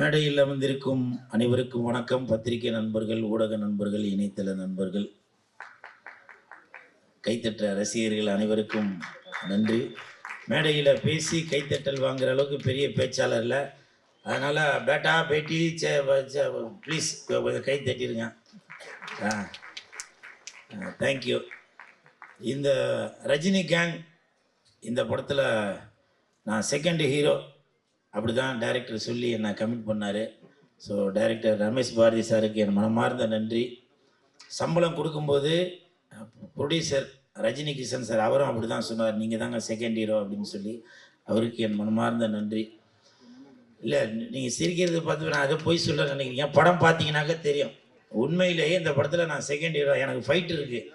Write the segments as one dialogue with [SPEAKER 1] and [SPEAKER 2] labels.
[SPEAKER 1] மேடையில் அமர்ந்திருக்கும் அனைவருக்கும் வணக்கம். பத்திரிகை நண்பர்கள் ஊடக நண்பர்கள் இணையதள நண்பர்கள். கைத்தட்ட ரசிகர்கள் அனைவருக்கும் நன்றி. மேடையில் பேசி கைத்தட்டல் வாங்குற அளவுக்கு பெரிய பேச்சாளர் இல்லை. அதனால் பேட்டா பேட்டி சே ப்ளீஸ் கொஞ்சம் கை தட்டிடுங்க ஆ தேங்க்யூ இந்த ரஜினி கேங் இந்த படத்தில் நான் செகண்ட் ஹீரோ அப்படி தான் டைரக்டர் சொல்லி என்னை கமிட் பண்ணார். ஸோ டைரக்டர் ரமேஷ் பாரதி சாருக்கு என் மனமார்ந்த நன்றி. சம்பளம் கொடுக்கும்போது ப்ரொடியூசர் ரஜினி கிருஷ்ணன் சார் அவரும் அப்படி தான் சொன்னார். நீங்கள் தாங்க செகண்ட் ஹீரோ அப்படின்னு சொல்லி அவருக்கு என் மனமார்ந்த நன்றி. இல்லை நீங்கள் சிரிக்கிறது பார்த்து நான் அதை போய் சொல்ல நினைக்கிறீங்க. படம் பார்த்தீங்கன்னாக்க தெரியும். உண்மையிலேயே இந்த படத்தில் நான் செகண்ட் ஹீரோ எனக்கு ஃபைட் இருக்குது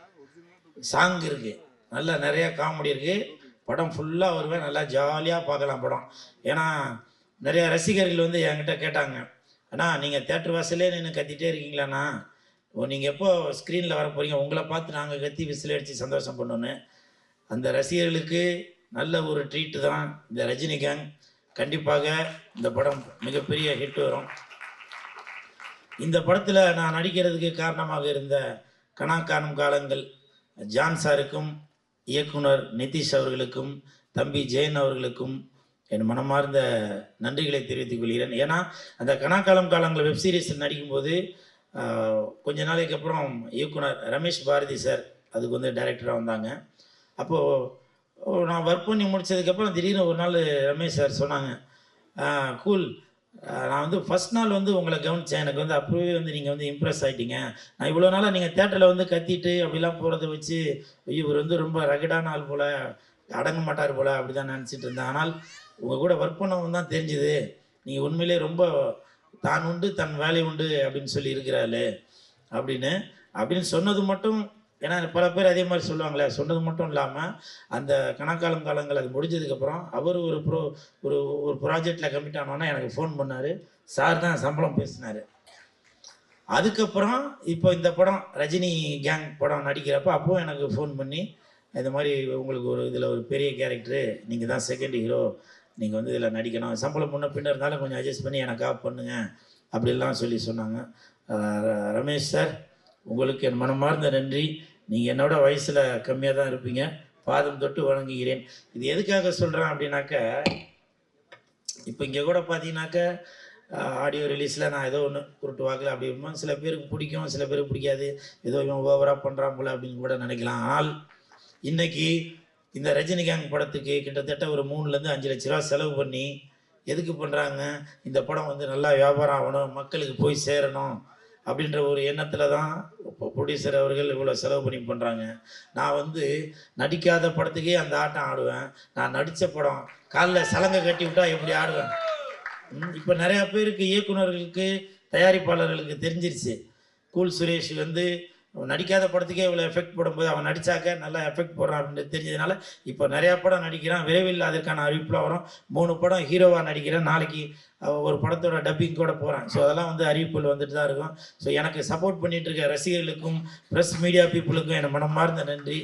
[SPEAKER 1] சாங் இருக்குது நல்லா நிறையா காமெடி இருக்குது படம் ஃபுல்லாக வருவேன். நல்லா ஜாலியாக பார்க்கலாம் படம். ஏன்னா நிறைய ரசிகர்கள் வந்து என்கிட்ட கேட்டாங்க. அண்ணா நீங்கள் தேட்டர் வாசலே நின்று கத்திட்டே இருக்கீங்களாண்ணா ஓ நீங்கள் எப்போ ஸ்க்ரீனில் வர போகிறீங்க உங்களை பார்த்து நாங்கள் கத்தி விசில் அடித்து சந்தோஷம் பண்ணோன்னு. அந்த ரசிகர்களுக்கு நல்ல ஒரு ட்ரீட்டு தான் இந்த ரஜினிகாந்த் கண்டிப்பாக இந்த படம் மிகப்பெரிய ஹிட் வரும். இந்த படத்தில் நான் நடிக்கிறதுக்கு காரணமாக இருந்த கணா காணும் காலங்கள் ஜான் சாருக்கும் இயக்குனர் நிதிஷ் அவர்களுக்கும் தம்பி ஜெயன் அவர்களுக்கும் என் மனமார்ந்த நன்றிகளை தெரிவித்துக் கொள்கிறேன். ஏன்னா அந்த கனாக்காலம் காலங்கள் வெப் சீரிஸில் நடிக்கும்போது கொஞ்ச நாளைக்கு அப்புறம் இயக்குனர் ரமேஷ் பாரதி சார் அதுக்கு வந்து டைரக்டராக வந்தாங்க. அப்போது நான் ஒர்க் பண்ணி முடிச்சதுக்கப்புறம் திடீர்னு ஒரு நாள் ரமேஷ் சார் சொன்னாங்க கூல் நான் வந்து ஃபஸ்ட் நாள் வந்து உங்களை கவனித்தேன் எனக்கு வந்து அப்போவே வந்து நீங்கள் வந்து இம்ப்ரெஸ் ஆகிட்டீங்க நான் இவ்வளோ நாளாக நீங்கள் தேட்டரில் வந்து கத்திட்டு அப்படிலாம் போகிறத வச்சு ஐயோ இவர் வந்து ரொம்ப ரகடான ஆள் போல் அடங்க மாட்டார் போல் அப்படி தான் நினச்சிட்டு இருந்தேன். ஆனால் உங்கள் கூட ஒர்க் பண்ணவும் தான் தெரிஞ்சுது. நீங்கள் உண்மையிலே ரொம்ப தான் உண்டு தன் வேலை உண்டு அப்படின்னு சொல்லி இருக்கிறாள் அப்படின்னு. அப்படின்னு சொன்னது மட்டும் ஏன்னா பல பேர் அதே மாதிரி சொல்லுவாங்களே சொன்னது மட்டும் இல்லாமல் அந்த கணக்காலம் காலங்கள் அது முடிஞ்சதுக்கப்புறம் அவர் ஒரு ப்ரோ ஒரு ஒரு ப்ராஜெக்டில் கமிட் ஆனோன்னா எனக்கு ஃபோன் பண்ணார். சார் தான் சம்பளம் பேசினார். அதுக்கப்புறம் இப்போ இந்த படம் ரஜினி கேங் படம் நடிக்கிறப்ப அப்போவும் எனக்கு ஃபோன் பண்ணி இந்த மாதிரி உங்களுக்கு ஒரு இதில் ஒரு பெரிய கேரக்டரு நீங்கள் தான் செகண்ட் ஹீரோ நீங்கள் வந்து இதில் நடிக்கணும். சம்பளம் முன்ன பின்ன இருந்தாலும் கொஞ்சம் அட்ஜஸ்ட் பண்ணி எனக்காக பண்ணுங்கள் அப்படிலாம் சொல்லி சொன்னாங்க. ர- ரமேஷ் சார் உங்களுக்கு என் மனமார்ந்த நன்றி. நீங்கள் என்னோட வயசில் கம்மியாக தான் இருப்பீங்க. பாதம் தொட்டு வணங்குகிறேன். இது எதுக்காக சொல்கிறேன் அப்படின்னாக்க இப்போ இங்கே கூட பார்த்தீங்கன்னாக்க ஆடியோ ரிலீஸில் நான் ஏதோ ஒன்று குருட்டு வாக்கில் அப்படி இருப்போம் சில பேருக்கு பிடிக்கும் சில பேருக்கு பிடிக்காது. ஏதோ இவன் ஓவராக பண்ணுறான் போல அப்படின்னு கூட நினைக்கலாம். ஆனால் இன்றைக்கி இந்த ரஜினிகாந்த் படத்துக்கு கிட்டத்தட்ட ஒரு மூணுலேருந்து அஞ்சு லட்ச ரூபா செலவு பண்ணி எதுக்கு பண்ணுறாங்க இந்த படம் வந்து நல்லா வியாபாரம் ஆகணும் மக்களுக்கு போய் சேரணும். அப்படின்ற ஒரு எண்ணத்தில் தான் இப்போ ப்ரொடியூசர் அவர்கள் இவ்வளோ செலவு பண்ணி பண்ணுறாங்க நான் வந்து நடிக்காத படத்துக்கே அந்த ஆட்டம் ஆடுவேன். நான் நடித்த படம் காலில் சலங்கை கட்டி விட்டால் எப்படி ஆடுவேன்? இப்போ நிறையா பேருக்கு இயக்குனர்களுக்கு தயாரிப்பாளர்களுக்கு தெரிஞ்சிருச்சு. கூல் சுரேஷ் வந்து அவன் நடிக்காத படத்துக்கே இவ்வளோ எஃபெக்ட் போடும்போது அவன் நடித்தாக்க நல்லா எஃபெக்ட் போடுறான் அப்படின்னு தெரிஞ்சதுனால இப்போ நிறையா படம் நடிக்கிறான். விரைவில் அதற்கான அறிவிப்புலாம் வரும். மூணு படம் ஹீரோவாக நடிக்கிறேன். நாளைக்கு ஒரு படத்தோட டப்பிங் கூட போகிறான் ஸோ அதெல்லாம் வந்து அறிவிப்புகள் வந்துட்டு தான் இருக்கும். ஸோ எனக்கு சப்போர்ட் பண்ணிட்டு இருக்க ரசிகர்களுக்கும் ப்ரெஸ் மீடியா பீப்புளுக்கும் என் மனமார்ந்த நன்றி.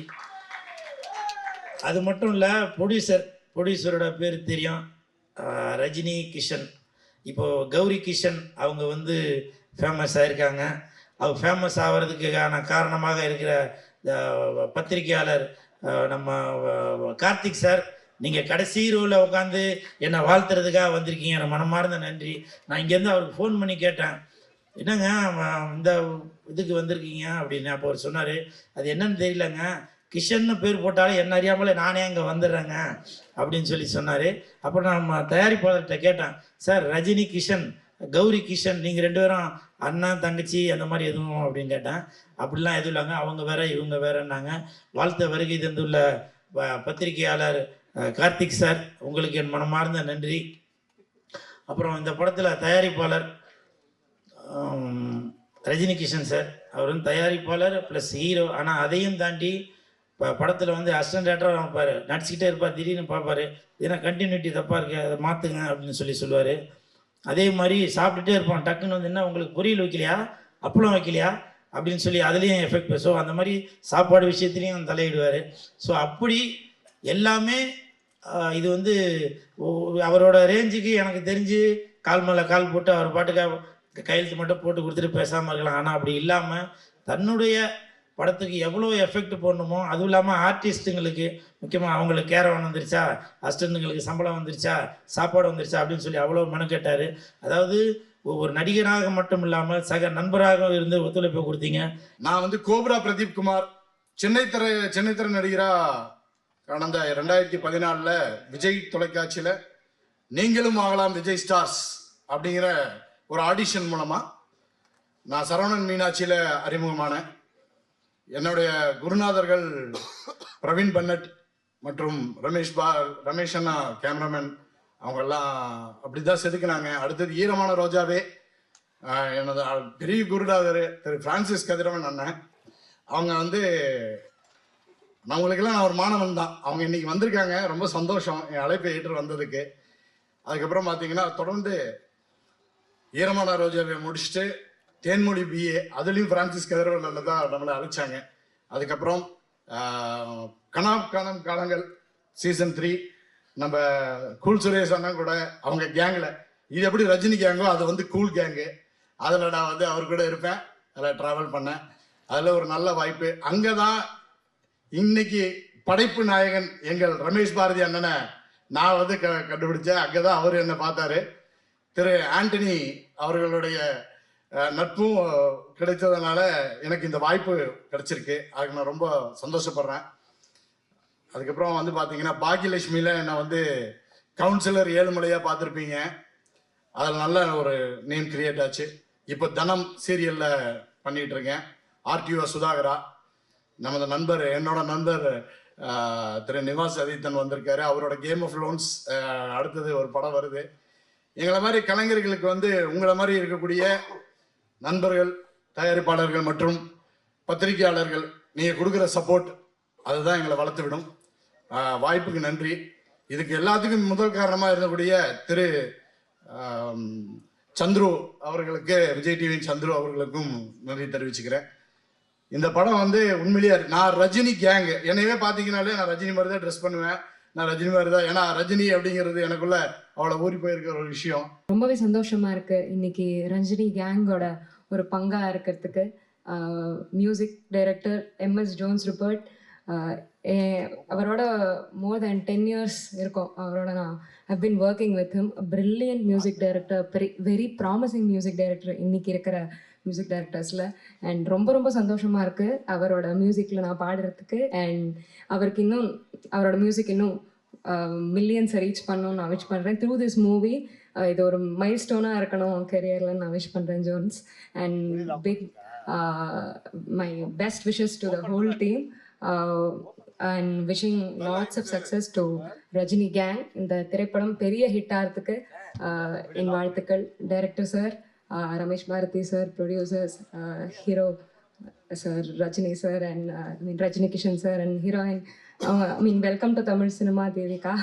[SPEAKER 1] அது மட்டும் இல்லை ப்ரொடியூசர் ப்ரொடியூசரோட பேர் தெரியும். ரஜினி கிஷன். இப்போது கௌரி கிஷன் அவங்க வந்து ஃபேமஸ் ஆயிருக்காங்க. அவர் ஃபேமஸ் ஆகிறதுக்கான காரணமாக இருக்கிற இந்த பத்திரிகையாளர் நம்ம கார்த்திக் சார் நீங்கள் கடைசி ரோவில் உட்காந்து என்னை வாழ்த்துறதுக்காக வந்திருக்கீங்க. எனக்கு மனமார்ந்த நன்றி. நான் இங்கேருந்து அவருக்கு ஃபோன் பண்ணி கேட்டேன். என்னங்க இந்த இதுக்கு வந்திருக்கீங்க அப்படின்னு. அப்போ அவர் சொன்னார் அது என்னன்னு தெரியலங்க. கிஷன்னு பேர் போட்டாலே என்ன அறியாமலே நானே அங்கே வந்துடுறேங்க. அப்படின்னு சொல்லி சொன்னார். அப்புறம் நம்ம தயாரிப்பாளர்கிட்ட கேட்டேன் சார் ரஜினி கிஷன் கௌரி கிஷன் நீங்கள் ரெண்டு பேரும் அண்ணா தங்கச்சி அந்த மாதிரி எதுவும் அப்படின்னு கேட்டேன். அப்படிலாம் எதுவும் இல்லைங்க. அவங்க வேற இவங்க வேறன்னாங்க. வாழ்த்த வருகை தந்துள்ள ப- பத்திரிகையாளர் கார்த்திக் சார் உங்களுக்கு என் மனமார்ந்த நன்றி. அப்புறம் இந்த படத்தில் தயாரிப்பாளர் ரஜினி கிஷன் சார். அவர் வந்து தயாரிப்பாளர் ப்ளஸ் ஹீரோ ஆனால் அதையும் தாண்டி இப்போ படத்தில் வந்து அசிஸ்டன்ட் டேரக்டராக இருப்பார். நடிச்சுக்கிட்டே இருப்பார். திடீர்னு பார்ப்பாரு. ஏன்னா கண்டினியூட்டி தப்பாக இருக்கு அதை மாற்றுங்க அப்படின்னு சொல்லி சொல்லுவார். அதே மாதிரி சாப்பிட்டுட்டே இருப்பான். டக்குன்னு வந்து என்ன உங்களுக்கு பொரியல் வைக்கலையா? அப்பளம் வைக்கலையா? அப்படின்னு சொல்லி அதுலேயும் எஃபெக்ட் ஸோ அந்த மாதிரி சாப்பாடு விஷயத்துலையும் தலையிடுவார். ஸோ அப்படி எல்லாமே இது வந்து அவரோட ரேஞ்சுக்கு எனக்கு தெரிஞ்சு கால் மேலே கால் போட்டு அவர் பாட்டுக்காக கையெழுத்து மட்டும் போட்டு கொடுத்துட்டு பேசாமல் இருக்கலாம். ஆனால் அப்படி இல்லாமல் தன்னுடைய படத்துக்கு எவ்வளோ எஃபெக்ட் போடணுமோ அதுவும் இல்லாமல் ஆர்டிஸ்ட்டுங்களுக்கு முக்கியமாக அவங்களுக்கு கேரவன் வந்துருச்சா? அசிஸ்டண்ட்டுங்களுக்கு சம்பளம் வந்துருச்சா? சாப்பாடு வந்துருச்சா? அப்படின்னு சொல்லி அவ்வளோ மெனக்கெட்டார் அதாவது ஒரு நடிகராக மட்டும் இல்லாமல் சக நண்பராக இருந்து ஒத்துழைப்பு கொடுத்தீங்க.
[SPEAKER 2] நான் வந்து கோபுரா பிரதீப் குமார் சென்னை திரை சென்னை திரை நடிகராக கடந்த ரெண்டாயிரத்தி பதினாலில் விஜய் தொலைக்காட்சியில் நீங்களும் ஆகலாம் விஜய் ஸ்டார்ஸ் அப்படிங்கிற ஒரு ஆடிஷன் மூலமாக நான் சரவணன் மீனாட்சியில் அறிமுகமானேன். என்னுடைய குருநாதர்கள் பிரவீன் பன்னட் மற்றும் ரமேஷ் பா ரமேஷ் அண்ணா கேமராமேன் அவங்கெல்லாம் அப்படி தான் செதுக்குனாங்க. அடுத்தது ஈரமான ரோஜாவே எனது பெரிய குருநாதர் திரு பிரான்சிஸ் கதிரவன் அண்ணன். அவங்க வந்து அவங்களுக்கெல்லாம் நான் ஒரு மாணவன் தான். அவங்க இன்னைக்கு வந்திருக்காங்க. ரொம்ப சந்தோஷம். என் அழைப்பை ஏற்று வந்ததுக்கு. அதுக்கப்புறம் பார்த்தீங்கன்னா தொடர்ந்து ஈரமான ரோஜாவை முடிச்சுட்டு தேன்மொழி பிஏ அதுலேயும் பிரான்சிஸ் கதிரவனில் தான் நம்மளை அழைச்சாங்க. அதுக்கப்புறம் ஆஹ், கனாப் காலங்கள் சீசன் த்ரீ நம்ம கூல் சுரேஷ் அண்ணன் கூட அவங்க கேங்கில் இது எப்படி ரஜினி கேங்கோ அது வந்து கூல் கேங்கு அதில் நான் வந்து அவர் கூட இருப்பேன். அதில் ட்ராவல் பண்ணேன். அதில் ஒரு நல்ல வாய்ப்பு. அங்கே தான் இன்னைக்கு படைப்பு நாயகன் எங்கள் ரமேஷ் பாரதி அண்ணனை நான் வந்து க கண்டுபிடிச்சேன். அங்கே தான் அவர் என்னை பார்த்தாரு. திரு ஆண்டனி அவர்களுடைய நட்பும் கிடைத்ததுனால எனக்கு இந்த வாய்ப்பு கிடைச்சிருக்கு. அதுக்கு நான் ரொம்ப சந்தோஷப்படுறேன். அதுக்கப்புறம் வந்து பார்த்தீங்கன்னா பாக்கியலட்சுமியில் என்னை வந்து கவுன்சிலர் ஏழுமலையாக பார்த்துருப்பீங்க. அதில் நல்ல ஒரு நேம் கிரியேட் ஆச்சு. இப்போ தனம் சீரியலில் பண்ணிகிட்டு இருக்கேன். ஆர்டிஓ சுதாகரா. நமது நண்பர் என்னோட நண்பர் திரு நிவாஸ் அதித்தன் வந்திருக்காரு. அவரோட கேம் ஆஃப் லோன்ஸ் அடுத்தது ஒரு படம் வருது. எங்களை மாதிரி கலைஞர்களுக்கு வந்து உங்களை மாதிரி இருக்கக்கூடிய நண்பர்கள் தயாரிப்பாளர்கள் மற்றும் பத்திரிகையாளர்கள் நீங்கள் கொடுக்குற சப்போர்ட் அதுதான் எங்களை வளர்த்து விடும். வாய்ப்புக்கு நன்றி. இதுக்கு எல்லாத்துக்கும் முதல் காரணமாக இருந்தக்கூடிய திரு சந்துரு அவர்களுக்கு விஜய் டிவியின் சந்துரு அவர்களுக்கும் நன்றி தெரிவிச்சுக்கிறேன். இந்த படம் வந்து உண்மையிலேயே நான் ரஜினி கேங் என்னையவே பார்த்தீங்கனாலே நான் ரஜினி மாதிரி தான் ட்ரெஸ் பண்ணுவேன். நான் ரஜினி மாதிரி தான் ஏன்னா ரஜினி அப்படிங்கிறது எனக்குள்ள அவ்வளோ ஊறி போயிருக்கிற ஒரு விஷயம்.
[SPEAKER 3] ரொம்பவே சந்தோஷமா இருக்கு. இன்னைக்கு ரஞ்சினி கேங்கோட ஒரு பங்காக இருக்கிறதுக்கு music director MS Jones Rupert அவரோட மோர் தென் டென் இயர்ஸ் இருக்கும். அவரோட நான் have been working with him brilliant music director very promising music director இன்னைக்கு இருக்கிற மியூசிக் டைரக்டர்ஸில் அண்ட் ரொம்ப ரொம்ப சந்தோஷமாக இருக்குது அவரோட மியூசிக்கில் நான் பாடுறதுக்கு. அண்ட் அவருக்கு இன்னும் அவரோட மியூசிக் இன்னும் மில்லியன்ஸை ரீச் பண்ணணும்னு நான் விஷ் பண்ணுறேன் த்ரூ திஸ் மூவி இது ஒரு மைல் ஸ்டோனாக இருக்கணும் கெரியரில் நான் விஷ் பண்ணுறேன் Jones. And big my best wishes to the whole team and wishing lots of success to Rajini gang இந்த திரைப்படம் பெரிய ஹிட் ஆகிறதுக்கு என் வாழ்த்துக்கள். Director sir Ramesh Bharathi sir producers hero sir Rajini sir and I mean Rajini Kishan sir and heroine I mean welcome to Tamil cinema Devika.